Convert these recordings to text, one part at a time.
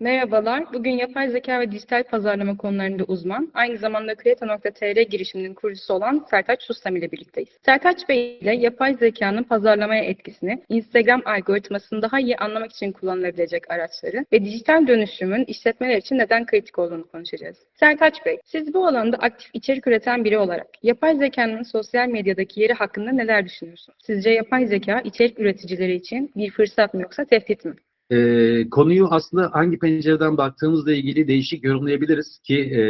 Merhabalar, bugün yapay zeka ve dijital pazarlama konularında uzman, aynı zamanda Kreta.tr girişiminin kurucusu olan Sertaç Sustam ile birlikteyiz. Sertaç Bey ile yapay zekanın pazarlamaya etkisini, Instagram algoritmasını daha iyi anlamak için kullanılabilecek araçları ve dijital dönüşümün işletmeler için neden kritik olduğunu konuşacağız. Sertaç Bey, siz bu alanda aktif içerik üreten biri olarak yapay zekanın sosyal medyadaki yeri hakkında neler düşünüyorsunuz? Sizce yapay zeka içerik üreticileri için bir fırsat mı yoksa tehdit mi? E, konuyu aslında hangi pencereden baktığımızla ilgili değişik yorumlayabiliriz ki e,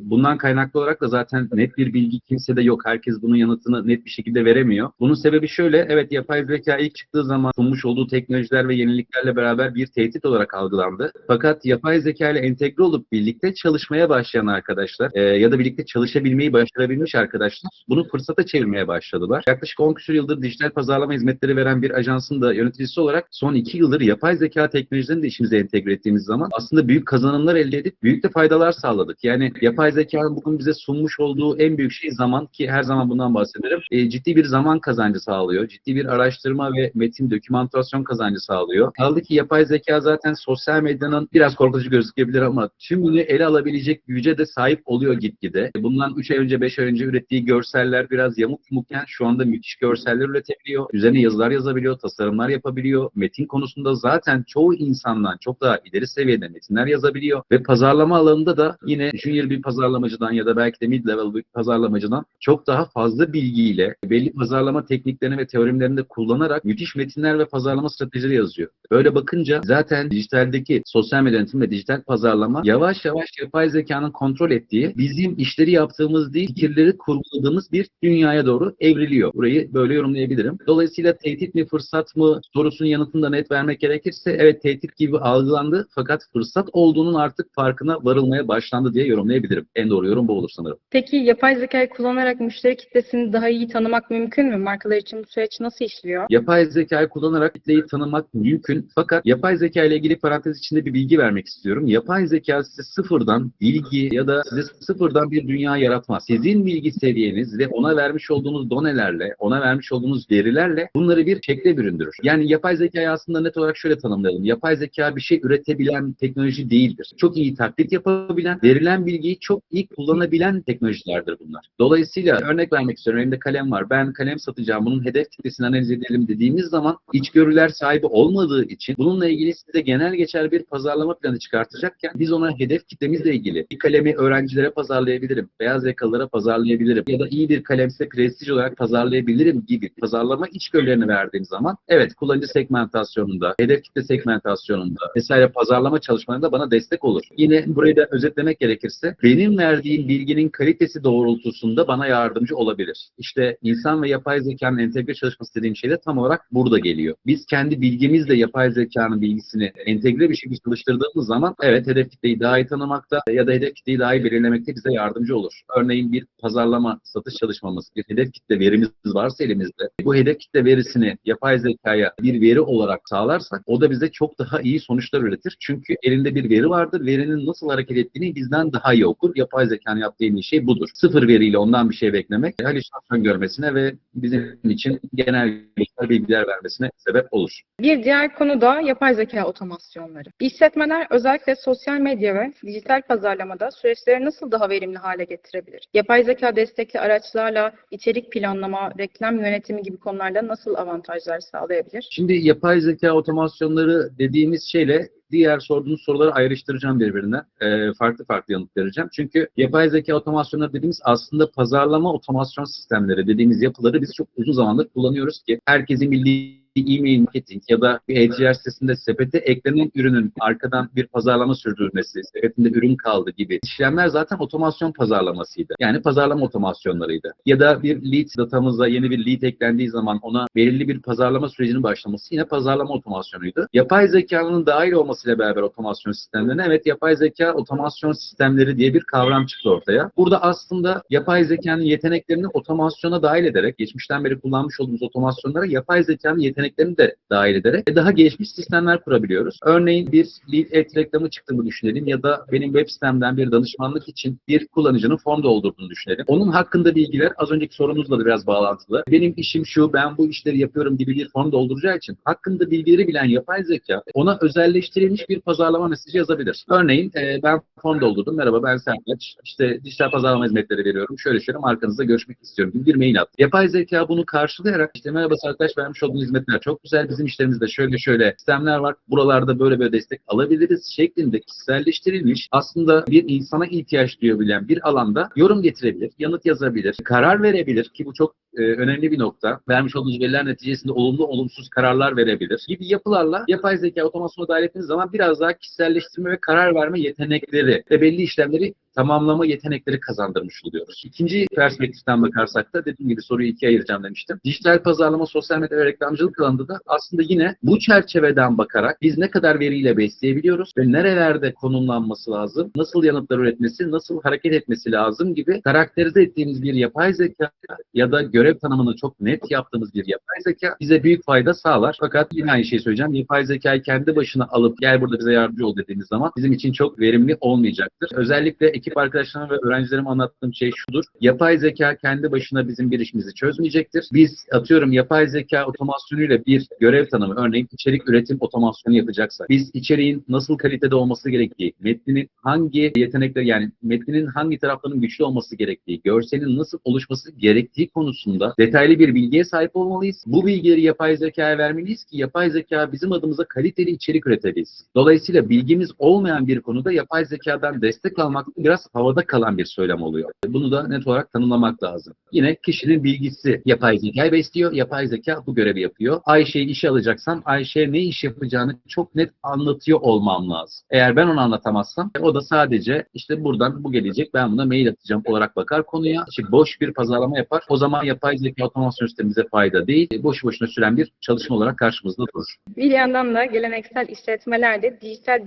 bundan kaynaklı olarak da zaten net bir bilgi kimsede yok. Herkes bunun yanıtını net bir şekilde veremiyor. Bunun sebebi şöyle, evet yapay zeka ilk çıktığı zaman sunmuş olduğu teknolojiler ve yeniliklerle beraber bir tehdit olarak algılandı. Fakat yapay zeka ile entegre olup birlikte çalışmaya başlayan arkadaşlar e, ya da birlikte çalışabilmeyi başarabilmiş arkadaşlar bunu fırsata çevirmeye başladılar. Yaklaşık 10 küsur yıldır dijital pazarlama hizmetleri veren bir ajansın da yöneticisi olarak son 2 yıldır yapay zeka zeka teknolojilerini de işimize entegre ettiğimiz zaman aslında büyük kazanımlar elde edip büyük de faydalar sağladık. Yani yapay zekanın bugün bize sunmuş olduğu en büyük şey zaman ki her zaman bundan bahsederim. E, ciddi bir zaman kazancı sağlıyor. Ciddi bir araştırma ve metin dokümantasyon kazancı sağlıyor. Kaldı ki yapay zeka zaten sosyal medyanın biraz korkutucu gözükebilir ama tümünü ele alabilecek güce de sahip oluyor gitgide. Bundan 3 ay önce 5 ay önce ürettiği görseller biraz yamuk yumukken şu anda müthiş görseller üretebiliyor. Üzerine yazılar yazabiliyor, tasarımlar yapabiliyor. Metin konusunda zaten çoğu insandan çok daha ileri seviyede metinler yazabiliyor ve pazarlama alanında da yine junior bir pazarlamacıdan ya da belki de mid level bir pazarlamacıdan çok daha fazla bilgiyle belli pazarlama tekniklerini ve teorimlerini de kullanarak müthiş metinler ve pazarlama stratejileri yazıyor. Böyle bakınca zaten dijitaldeki sosyal medya yönetimi ve dijital pazarlama yavaş yavaş yapay zekanın kontrol ettiği bizim işleri yaptığımız değil fikirleri kurguladığımız bir dünyaya doğru evriliyor. Burayı böyle yorumlayabilirim. Dolayısıyla tehdit mi fırsat mı sorusunun yanıtını da net vermek gerekirse evet tehdit gibi algılandı fakat fırsat olduğunun artık farkına varılmaya başlandı diye yorumlayabilirim. En doğru yorum bu olur sanırım. Peki yapay zekayı kullanarak müşteri kitlesini daha iyi tanımak mümkün mü? Markalar için bu süreç nasıl işliyor? Yapay zekayı kullanarak kitleyi tanımak mümkün fakat yapay zeka ile ilgili parantez içinde bir bilgi vermek istiyorum. Yapay zeka size sıfırdan bilgi ya da size sıfırdan bir dünya yaratmaz. Sizin bilgi seviyeniz ve ona vermiş olduğunuz donelerle, ona vermiş olduğunuz verilerle bunları bir şekle büründürür. Yani yapay zekayı aslında net olarak şöyle tanımlayalım. Yapay zeka bir şey üretebilen teknoloji değildir. Çok iyi taklit yapabilen, verilen bilgiyi çok iyi kullanabilen teknolojilerdir bunlar. Dolayısıyla örnek vermek istiyorum. Elimde kalem var. Ben kalem satacağım. Bunun hedef kitlesini analiz edelim dediğimiz zaman içgörüler sahibi olmadığı için bununla ilgili size genel geçer bir pazarlama planı çıkartacakken biz ona hedef kitlemizle ilgili bir kalemi öğrencilere pazarlayabilirim. Beyaz yakalılara pazarlayabilirim. Ya da iyi bir kalemse prestij olarak pazarlayabilirim gibi pazarlama içgörülerini verdiğim zaman evet kullanıcı segmentasyonunda, hedef kitle segmentasyonunda vesaire pazarlama çalışmalarında bana destek olur. Yine burayı da özetlemek gerekirse benim verdiğim bilginin kalitesi doğrultusunda bana yardımcı olabilir. İşte insan ve yapay zekanın entegre çalışması dediğim şey de tam olarak burada geliyor. Biz kendi bilgimizle yapay zekanın bilgisini entegre bir şekilde çalıştırdığımız zaman evet hedef kitleyi daha iyi tanımakta ya da hedef kitleyi daha iyi belirlemekte bize yardımcı olur. Örneğin bir pazarlama, satış çalışmamız, bir hedef kitle verimiz varsa elimizde bu hedef kitle verisini yapay zekaya bir veri olarak sağlarsak o da bize çok daha iyi sonuçlar üretir. Çünkü elinde bir veri vardır. Verinin nasıl hareket ettiğini bizden daha iyi okur. Yapay zekanın yaptığı en iyi şey budur. Sıfır veriyle ondan bir şey beklemek halüsinasyon görmesine ve bizim için genel bilgiler vermesine sebep olur. Bir diğer konu da yapay zeka otomasyonları. İşletmeler özellikle sosyal medya ve dijital pazarlamada süreçleri nasıl daha verimli hale getirebilir? Yapay zeka destekli araçlarla içerik planlama, reklam yönetimi gibi konularda nasıl avantajlar sağlayabilir? Şimdi yapay zeka otomasyonları dediğimiz şeyle diğer sorduğunuz soruları ayrıştıracağım birbirinden. E, farklı farklı yanıt vereceğim. Çünkü yapay zeka otomasyonları dediğimiz aslında pazarlama otomasyon sistemleri dediğimiz yapıları biz çok uzun zamandır kullanıyoruz ki herkesin bildiği e-mail marketing ya da bir e-ticaret sitesinde sepete eklenen ürünün arkadan bir pazarlama sürdürmesi, sepetinde ürün kaldı gibi işlemler zaten otomasyon pazarlamasıydı. Yani pazarlama otomasyonlarıydı. Ya da bir lead datamıza yeni bir lead eklendiği zaman ona belirli bir pazarlama sürecinin başlaması yine pazarlama otomasyonuydu. Yapay zekanın dahil olmasıyla beraber otomasyon sistemlerine evet yapay zeka otomasyon sistemleri diye bir kavram çıktı ortaya. Burada aslında yapay zekanın yeteneklerini otomasyona dahil ederek geçmişten beri kullanmış olduğumuz otomasyonlara yapay zekanın yeteneklerini yeteneklerini de dahil ederek daha gelişmiş sistemler kurabiliyoruz. Örneğin bir lead et reklamı çıktığını düşünelim ya da benim web sitemden bir danışmanlık için bir kullanıcının form doldurduğunu düşünelim. Onun hakkında bilgiler az önceki sorunuzla da biraz bağlantılı. Benim işim şu, ben bu işleri yapıyorum gibi bir form dolduracağı için hakkında bilgileri bilen yapay zeka ona özelleştirilmiş bir pazarlama mesajı yazabilir. Örneğin e, ben form doldurdum. Merhaba ben Sertaç. İşte dijital pazarlama hizmetleri veriyorum. Şöyle şöyle markanızla görüşmek istiyorum bir mail attı. Yapay zeka bunu karşılayarak işte merhaba Sertaç vermiş olduğunuz hizmetler çok güzel. Bizim işlerimizde şöyle şöyle sistemler var. Buralarda böyle böyle destek alabiliriz şeklinde kişiselleştirilmiş aslında bir insana ihtiyaç duyabilen bir alanda yorum getirebilir, yanıt yazabilir, karar verebilir ki bu çok e, önemli bir nokta. Vermiş olduğunuz veriler neticesinde olumlu olumsuz kararlar verebilir gibi yapılarla yapay zeka otomasyona dahil ettiğiniz zaman biraz daha kişiselleştirme ve karar verme yetenekleri ve belli işlemleri tamamlama yetenekleri kazandırmış oluyoruz. İkinci perspektiften bakarsak da dediğim gibi soruyu ikiye ayıracağım demiştim. Dijital pazarlama, sosyal medya ve reklamcılık alanında da aslında yine bu çerçeveden bakarak biz ne kadar veriyle besleyebiliyoruz ve nerelerde konumlanması lazım, nasıl yanıtlar üretmesi, nasıl hareket etmesi lazım gibi karakterize ettiğimiz bir yapay zeka ya da görev tanımını çok net yaptığımız bir yapay zeka bize büyük fayda sağlar. Fakat yine aynı şeyi söyleyeceğim. Yapay zekayı kendi başına alıp gel burada bize yardımcı ol dediğimiz zaman bizim için çok verimli olmayacaktır. Özellikle ekip arkadaşlarıma ve öğrencilerime anlattığım şey şudur. Yapay zeka kendi başına bizim bir işimizi çözmeyecektir. Biz atıyorum yapay zeka otomasyonuyla bir görev tanımı, örneğin içerik üretim otomasyonu yapacaksak, biz içeriğin nasıl kalitede olması gerektiği, metninin hangi yetenekleri yani metninin hangi taraflarının güçlü olması gerektiği, görselin nasıl oluşması gerektiği konusunda detaylı bir bilgiye sahip olmalıyız. Bu bilgileri yapay zekaya vermeliyiz ki yapay zeka bizim adımıza kaliteli içerik üretebilsin. Dolayısıyla bilgimiz olmayan bir konuda yapay zekadan destek almak biraz havada kalan bir söylem oluyor. Bunu da net olarak tanımlamak lazım. Yine kişinin bilgisi yapay zekayı besliyor. Yapay zeka bu görevi yapıyor. Ayşe'yi işe alacaksam Ayşe'ye ne iş yapacağını çok net anlatıyor olmam lazım. Eğer ben onu anlatamazsam o da sadece işte buradan bu gelecek ben buna mail atacağım olarak bakar konuya. İşte boş bir pazarlama yapar. O zaman yapay zeka otomasyon sistemimize fayda değil. Boş boşuna süren bir çalışma olarak karşımızda durur. Bir yandan da geleneksel işletmeler de dijital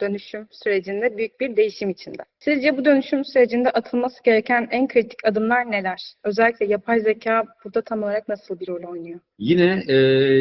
dönüşüm sürecinde büyük bir değişim içinde. Sizce bu dönüşüm sürecinde atılması gereken en kritik adımlar neler? Özellikle yapay zeka burada tam olarak nasıl bir rol oynuyor? Yine e,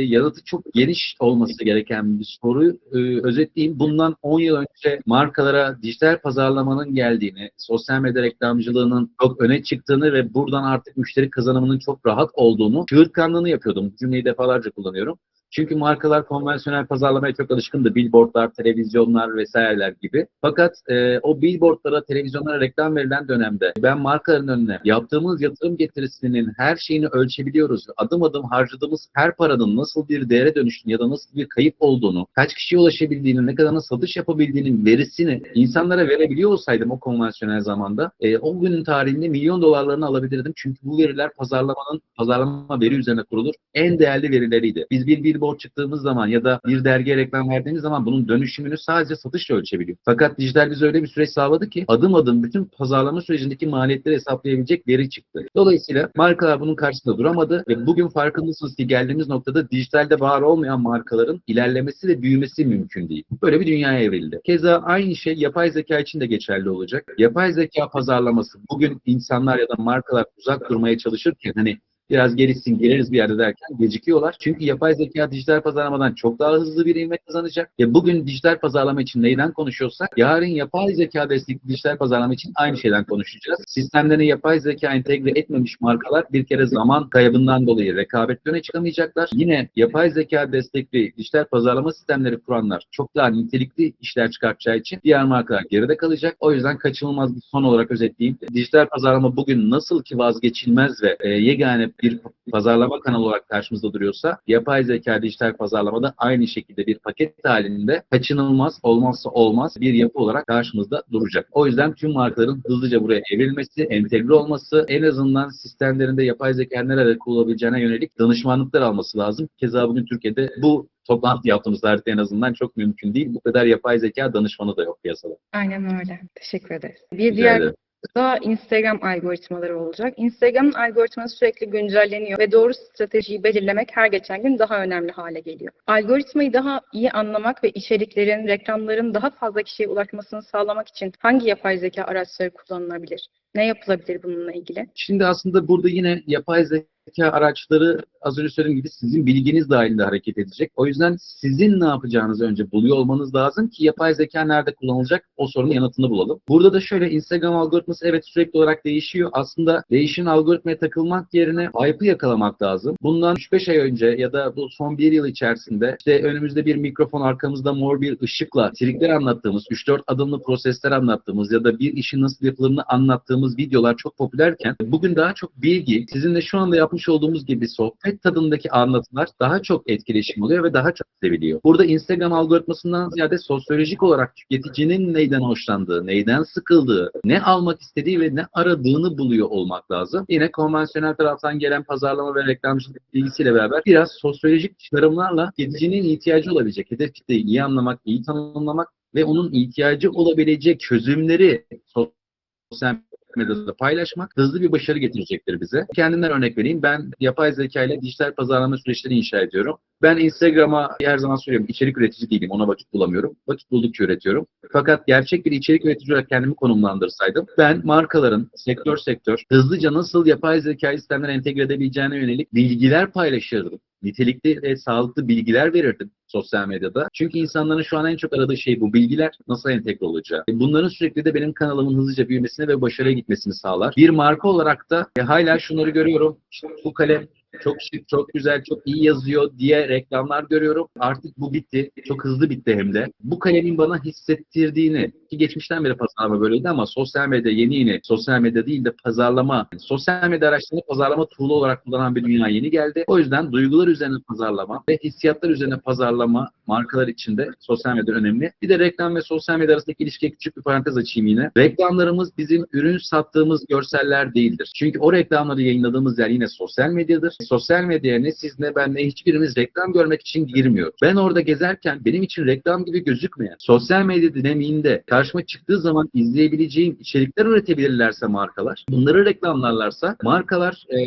yanıtı çok geniş olması gereken bir soru. E, özetleyeyim. Bundan 10 yıl önce markalara dijital pazarlamanın geldiğini, sosyal medya reklamcılığının çok öne çıktığını ve buradan artık müşteri kazanımının çok rahat olduğunu, çığırtkanlığını yapıyordum. Cümleyi defalarca kullanıyorum. Çünkü markalar konvansiyonel pazarlamaya çok alışkındı. Billboardlar, televizyonlar vesaireler gibi. Fakat e, o billboardlara, televizyonlara reklam verilen dönemde ben markaların önüne yaptığımız yatırım getirisinin her şeyini ölçebiliyoruz. Adım adım harcadığımız her paranın nasıl bir değere dönüştüğünü ya da nasıl bir kayıp olduğunu, kaç kişiye ulaşabildiğini, ne kadarına satış yapabildiğinin verisini insanlara verebiliyor olsaydım o konvansiyonel zamanda e, o günün tarihinde milyon dolarlarını alabilirdim. Çünkü bu veriler pazarlamanın, pazarlama veri üzerine kurulur. En değerli verileriydi. Biz bir billboard çıktığımız zaman ya da bir dergiye reklam verdiğimiz zaman bunun dönüşümünü sadece satışla ölçebiliyor. Fakat dijital bize öyle bir süreç sağladı ki adım adım bütün pazarlama sürecindeki maliyetleri hesaplayabilecek veri çıktı. Dolayısıyla markalar bunun karşısında duramadı ve bugün farkındasınız ki geldiğimiz noktada dijitalde var olmayan markaların ilerlemesi ve büyümesi mümkün değil. Böyle bir dünyaya evrildi. Keza aynı şey yapay zeka için de geçerli olacak. Yapay zeka pazarlaması bugün insanlar ya da markalar uzak durmaya çalışırken hani biraz gelişsin geliriz bir yerde derken gecikiyorlar. Çünkü yapay zeka dijital pazarlamadan çok daha hızlı bir ivme kazanacak. Ve bugün dijital pazarlama için neyden konuşuyorsak yarın yapay zeka destekli dijital pazarlama için aynı şeyden konuşacağız. Sistemlerine yapay zeka entegre etmemiş markalar bir kere zaman kaybından dolayı rekabet öne çıkamayacaklar. Yine yapay zeka destekli dijital pazarlama sistemleri kuranlar çok daha nitelikli işler çıkartacağı için diğer markalar geride kalacak. O yüzden kaçınılmaz bir son olarak özetleyeyim. Dijital pazarlama bugün nasıl ki vazgeçilmez ve e, yegane bir pazarlama kanalı olarak karşımızda duruyorsa yapay zeka dijital pazarlamada aynı şekilde bir paket halinde kaçınılmaz olmazsa olmaz bir yapı olarak karşımızda duracak. O yüzden tüm markaların hızlıca buraya evrilmesi, entegre olması, en azından sistemlerinde yapay zeka nerede kullanabileceğine yönelik danışmanlıklar alması lazım. Keza bugün Türkiye'de bu toplantı yaptığımız tarihte en azından çok mümkün değil. Bu kadar yapay zeka danışmanı da yok piyasada. Aynen öyle. Teşekkür ederiz. Bir Rica diğer ederim. Da Instagram algoritmaları olacak. Instagram'ın algoritması sürekli güncelleniyor ve doğru stratejiyi belirlemek her geçen gün daha önemli hale geliyor. Algoritmayı daha iyi anlamak ve içeriklerin, reklamların daha fazla kişiye ulaşmasını sağlamak için hangi yapay zeka araçları kullanılabilir? Ne yapılabilir bununla ilgili? Şimdi aslında burada yine yapay zeka araçları az önce söylediğim gibi sizin bilginiz dahilinde hareket edecek. O yüzden sizin ne yapacağınızı önce buluyor olmanız lazım ki yapay zeka nerede kullanılacak o sorunun yanıtını bulalım. Burada da şöyle Instagram algoritması evet sürekli olarak değişiyor. Aslında değişen algoritmaya takılmak yerine hype'ı yakalamak lazım. Bundan 3-5 ay önce ya da bu son bir yıl içerisinde işte önümüzde bir mikrofon arkamızda mor bir ışıkla trikler anlattığımız, 3-4 adımlı prosesler anlattığımız ya da bir işin nasıl yapıldığını anlattığımız videolar çok popülerken bugün daha çok bilgi, sizinle şu anda yapmış olduğumuz gibi sohbet tadındaki anlatılar daha çok etkileşim oluyor ve daha çok seviliyor. Burada Instagram algoritmasından ziyade sosyolojik olarak tüketicinin neyden hoşlandığı, neyden sıkıldığı, ne almak istediği ve ne aradığını buluyor olmak lazım. Yine konvansiyonel taraftan gelen pazarlama ve reklamcılık bilgisiyle beraber biraz sosyolojik çıkarımlarla tüketicinin ihtiyacı olabilecek hedef kitleyi iyi anlamak, iyi tanımlamak ve onun ihtiyacı olabilecek çözümleri sosyal medyada paylaşmak hızlı bir başarı getirecektir bize. Kendimden örnek vereyim. Ben yapay zeka ile dijital pazarlama süreçleri inşa ediyorum. Ben Instagram'a her zaman söylüyorum içerik üretici değilim. Ona vakit bulamıyorum. Vakit buldukça üretiyorum. Fakat gerçek bir içerik üretici olarak kendimi konumlandırsaydım ben markaların sektör sektör hızlıca nasıl yapay zeka sistemlerine entegre edebileceğine yönelik bilgiler paylaşırdım. Nitelikli ve sağlıklı bilgiler verirdim sosyal medyada. Çünkü insanların şu an en çok aradığı şey bu bilgiler nasıl entegre olacağı. Bunların sürekli de benim kanalımın hızlıca büyümesine ve başarıya gitmesini sağlar. Bir marka olarak da e, hala şunları görüyorum. İşte bu kalem çok şık, çok güzel, çok iyi yazıyor diye reklamlar görüyorum. Artık bu bitti. Çok hızlı bitti hem de. Bu kalemin bana hissettirdiğini ki geçmişten beri pazarlama böyleydi ama sosyal medya yeni yeni sosyal medya değil de pazarlama, sosyal medya araçlarını pazarlama tool'u olarak kullanan bir dünya yeni geldi. O yüzden duygular üzerine pazarlama ve hissiyatlar üzerine pazarlama markalar için de sosyal medya önemli. Bir de reklam ve sosyal medya arasındaki ilişkiye küçük bir parantez açayım yine. Reklamlarımız bizim ürün sattığımız görseller değildir. Çünkü o reklamları yayınladığımız yer yine sosyal medyadır. Sosyal medyaya ne siz ne ben ne hiçbirimiz reklam görmek için girmiyoruz. Ben orada gezerken benim için reklam gibi gözükmeyen sosyal medya dinamiğinde karşıma çıktığı zaman izleyebileceğim içerikler üretebilirlerse markalar, bunları reklamlarlarsa markalar e,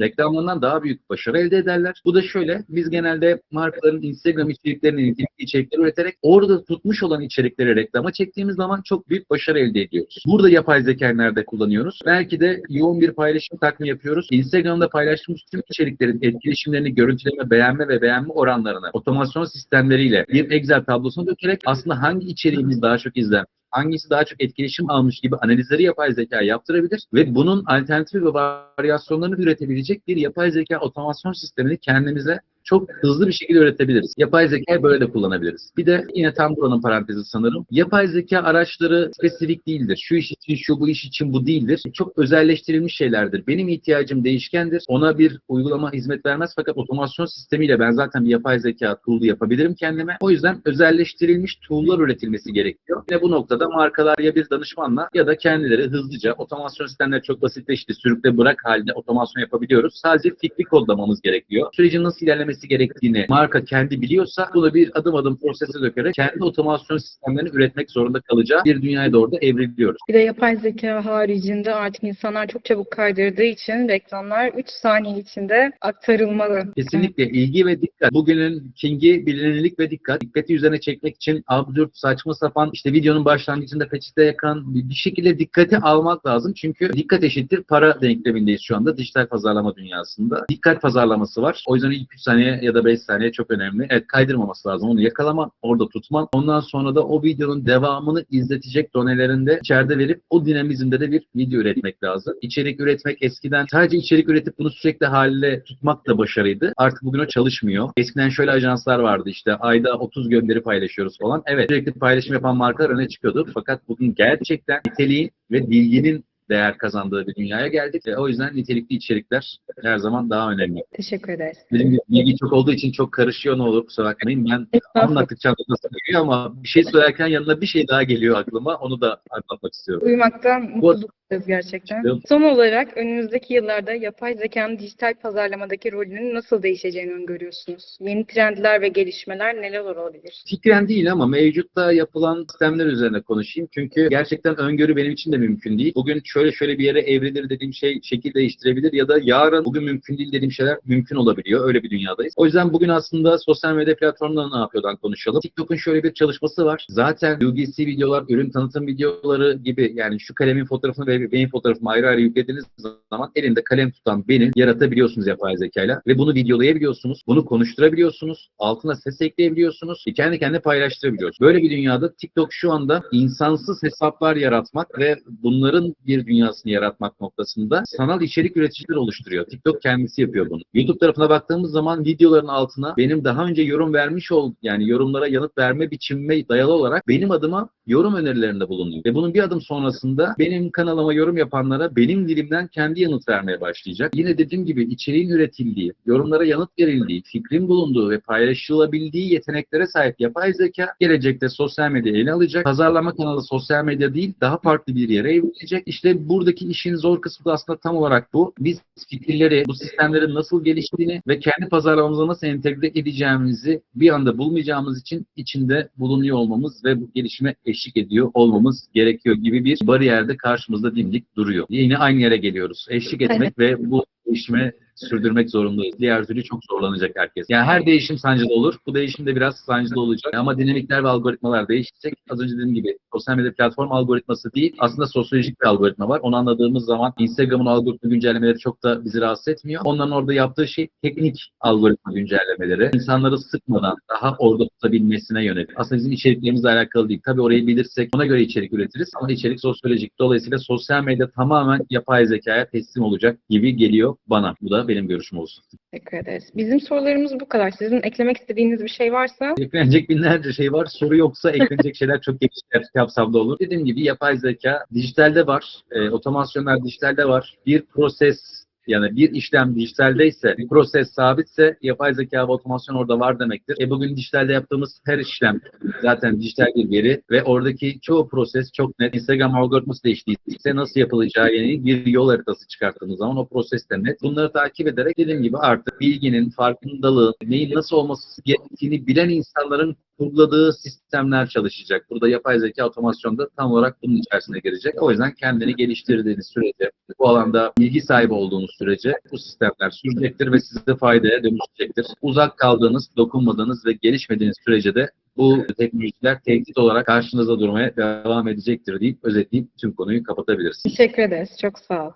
reklamlarından daha büyük başarı elde ederler. Bu da şöyle, biz genelde markaların Instagram içeriklerini, nitelikli içerikler üreterek orada tutmuş olan içerikleri reklama çektiğimiz zaman çok büyük başarı elde ediyoruz. Burada yapay zeka nerede kullanıyoruz? Belki de yoğun bir paylaşım takvimi yapıyoruz. Instagram'da paylaştığımız tüm içeriklerin etkileşimlerini, görüntüleme, beğenme ve beğenme oranlarını otomasyon sistemleriyle bir Excel tablosuna dökerek aslında hangi içeriğimiz daha çok izlenmiş, hangisi daha çok etkileşim almış gibi analizleri yapay zeka yaptırabilir ve bunun alternatif ve varyasyonlarını üretebilecek bir yapay zeka otomasyon sistemini kendimize çok hızlı bir şekilde üretebiliriz. Yapay zekayı böyle de kullanabiliriz. Bir de yine tam buranın parantezi sanırım. Yapay zeka araçları spesifik değildir. Şu iş için şu, bu iş için bu değildir. Çok özelleştirilmiş şeylerdir. Benim ihtiyacım değişkendir. Ona bir uygulama hizmet vermez fakat otomasyon sistemiyle ben zaten bir yapay zeka tool'u yapabilirim kendime. O yüzden özelleştirilmiş tool'lar üretilmesi gerekiyor. Yine bu noktada markalar ya bir danışmanla ya da kendileri hızlıca otomasyon sistemleri çok basitleşti. Sürükle bırak halinde otomasyon yapabiliyoruz. Sadece fikri kodlamamız gerekiyor. Sürecin nasıl ilerlemesi gerektiğini marka kendi biliyorsa bunu bir adım adım prosese dökerek kendi otomasyon sistemlerini üretmek zorunda kalacağı bir dünyaya doğru da evriliyoruz. Bir de yapay zeka haricinde artık insanlar çok çabuk kaydırdığı için reklamlar 3 saniye içinde aktarılmalı. Kesinlikle ilgi ve dikkat. Bugünün kingi bilinirlik ve dikkat. Dikkati üzerine çekmek için absürt, saçma sapan işte videonun başlangıcında peçete yakan bir bir şekilde dikkati almak lazım. Çünkü dikkat eşittir para denklemindeyiz şu anda dijital pazarlama dünyasında. Dikkat pazarlaması var. O yüzden ilk 3 saniye ya da 5 saniye çok önemli. Evet kaydırmaması lazım. Onu yakalaman, orada tutman. Ondan sonra da o videonun devamını izletecek donelerinde içeride verip o dinamizmde de bir video üretmek lazım. İçerik üretmek eskiden sadece içerik üretip bunu sürekli haliyle tutmak da başarıydı. Artık bugün o çalışmıyor. Eskiden şöyle ajanslar vardı işte ayda 30 gönderi paylaşıyoruz falan. Evet sürekli paylaşım yapan markalar öne çıkıyordu. Fakat bugün gerçekten niteliğin ve bilginin değer kazandığı bir dünyaya geldik. E, o yüzden nitelikli içerikler her zaman daha önemli. Teşekkür ederiz. Benim bilgi çok olduğu için çok karışıyor ne olur kusura bakmayın. Ben anlattıkça anlatması geliyor ama bir şey söylerken yanına bir şey daha geliyor aklıma. Onu da anlatmak istiyorum. Duymaktan mutluluk gerçekten. Evet. Son olarak önümüzdeki yıllarda yapay zekanın dijital pazarlamadaki rolünün nasıl değişeceğini öngörüyorsunuz? Yeni trendler ve gelişmeler neler olabilir? Fikren değil ama mevcutta yapılan sistemler üzerine konuşayım. Çünkü gerçekten öngörü benim için de mümkün değil. Bugün şöyle şöyle bir yere evrilir dediğim şey şekil değiştirebilir ya da yarın bugün mümkün değil dediğim şeyler mümkün olabiliyor. Öyle bir dünyadayız. O yüzden bugün aslında sosyal medya platformları ne yapıyordan konuşalım. TikTok'un şöyle bir çalışması var. Zaten UGC videolar, ürün tanıtım videoları gibi yani şu kalemin fotoğrafını ve ve benim fotoğrafımı ayrı ayrı yüklediğiniz zaman elinde kalem tutan beni yaratabiliyorsunuz yapay zekayla ve bunu videolayabiliyorsunuz, bunu konuşturabiliyorsunuz, altına ses ekleyebiliyorsunuz, kendi kendine paylaştırabiliyorsunuz. Böyle bir dünyada TikTok şu anda insansız hesaplar yaratmak ve bunların bir dünyasını yaratmak noktasında sanal içerik üreticiler oluşturuyor. TikTok kendisi yapıyor bunu. YouTube tarafına baktığımız zaman videoların altına benim daha önce yorum vermiş ol yani yorumlara yanıt verme biçimime dayalı olarak benim adıma yorum önerilerinde bulunuyor. Ve bunun bir adım sonrasında benim kanalıma yorum yapanlara benim dilimden kendi yanıt vermeye başlayacak. Yine dediğim gibi içeriğin üretildiği, yorumlara yanıt verildiği, fikrin bulunduğu ve paylaşılabildiği yeteneklere sahip yapay zeka gelecekte sosyal medya ele alacak. Pazarlama kanalı sosyal medya değil, daha farklı bir yere evrilecek. İşte buradaki işin zor kısmı da aslında tam olarak bu. Biz fikirleri, bu sistemlerin nasıl geliştiğini ve kendi pazarlamamıza nasıl entegre edeceğimizi bir anda bulmayacağımız için içinde bulunuyor olmamız ve bu gelişime eşlik ediyor olmamız gerekiyor gibi bir bariyerde karşımızda dimdik duruyor. Yine aynı yere geliyoruz. Eşlik etmek ve bu değişime sürdürmek zorundayız. Diğer türlü çok zorlanacak herkes. Yani her değişim sancılı olur. Bu değişim de biraz sancılı olacak. Ama dinamikler ve algoritmalar değişecek. Az önce dediğim gibi sosyal medya platform algoritması değil, aslında sosyolojik bir algoritma var. Onu anladığımız zaman Instagram'ın algoritma güncellemeleri çok da bizi rahatsız etmiyor. Onların orada yaptığı şey teknik algoritma güncellemeleri. İnsanları sıkmadan daha orada tutabilmesine yönelik. Aslında bizim içeriklerimizle alakalı değil. Tabii orayı bilirsek ona göre içerik üretiriz. Ama içerik sosyolojik. Dolayısıyla sosyal medya tamamen yapay zekaya teslim olacak gibi geliyor bana. Bu da benim görüşüm olsun. Teşekkür ederiz. Bizim sorularımız bu kadar. Sizin eklemek istediğiniz bir şey varsa Eklenecek binlerce şey var. Soru yoksa eklenecek şeyler çok geniş kapsamda olur. Dediğim gibi yapay zeka dijitalde var. E, otomasyonlar dijitalde var. Bir proses yani bir işlem dijitaldeyse, bir proses sabitse yapay zeka ve otomasyon orada var demektir. E bugün dijitalde yaptığımız her işlem zaten dijital bir veri ve oradaki çoğu proses çok net. Instagram algoritması değiştiyse nasıl yapılacağı yeni bir yol haritası çıkarttığımız zaman o proses de net. Bunları takip ederek dediğim gibi artık bilginin, farkındalığı, neyin nasıl olması gerektiğini bilen insanların kurguladığı sistemler çalışacak. Burada yapay zeka otomasyonda tam olarak bunun içerisine girecek. O yüzden kendini geliştirdiğiniz sürece, bu alanda bilgi sahibi olduğunuz sürece bu sistemler sürecektir ve size faydaya dönüşecektir. Uzak kaldığınız, dokunmadığınız ve gelişmediğiniz sürece de bu teknolojiler tehdit olarak karşınıza durmaya devam edecektir deyip özetleyip tüm konuyu kapatabiliriz. teşekkür ederiz. Çok sağ ol.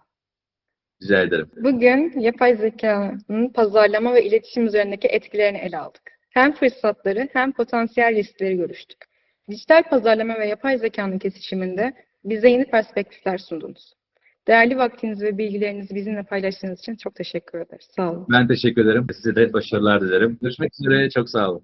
Rica ederim. Bugün yapay zekanın pazarlama ve iletişim üzerindeki etkilerini ele aldık. Hem fırsatları hem potansiyel riskleri görüştük. Dijital pazarlama ve yapay zekanın kesişiminde bize yeni perspektifler sundunuz. Değerli vaktinizi ve bilgilerinizi bizimle paylaştığınız için çok teşekkür ederiz. Sağ olun. Ben teşekkür ederim. Size de başarılar dilerim. Görüşmek üzere. Çok sağ olun.